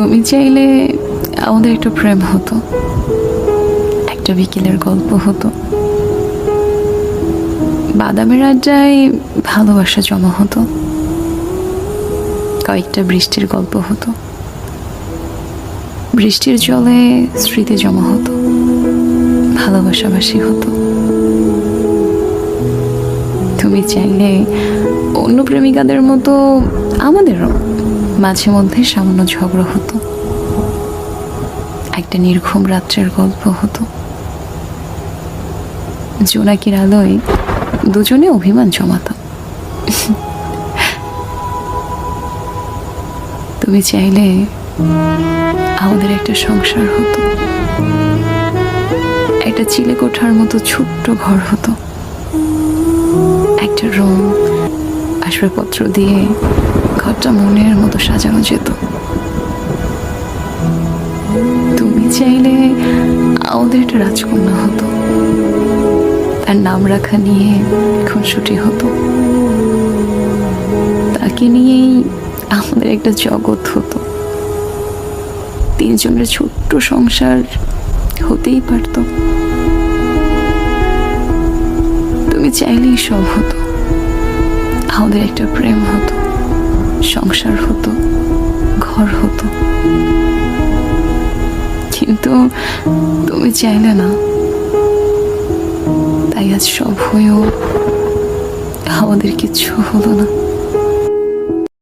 তুমি চাইলে আমাদের একটা প্রেম হতো, একটা বিকেলের গল্প হতো। বাদামের আড্ডায় ভালোবাসা জমা হতো। কয়েকটা বৃষ্টির গল্প হতো। বৃষ্টির জলে স্মৃতি জমা হতো। ভালোবাসাবাসি হতো। তুমি চাইলে অন্য প্রেমিকাদের মতো আমাদেরও মাঝে মধ্যে সামান্য ঝগড়া হতো। একটা নির্ঘুম রাত্রের গল্প হতো। জোনাকির আলোয় দুজনে অভিমান জমাতাম তুমি চাইলে আমাদের একটা সংসার হতো। একটা চিলে কোঠার মতো ছোট্ট ঘর হতো। একটা রুম, আসবাবপত্র দিয়ে ঘরটা মনের সাজানো যেত। তুমি চাইলে আমাদের একটা রাজকন্যা হতো। তার নাম রাখা নিয়ে খুনসুটি হতো। তাকে নিয়েই আমাদের একটা জগৎ হতো। তিনজনের ছোট্ট সংসার হতেই পারত। তুমি চাইলেই সব হতো। আমাদের একটা প্রেম হতো। সংসার হতো, ঘর হতো। কিন্তু তুমি চাইলে না। তাই আজ সব হয়েও আমাদের কিচ্ছু হলো না।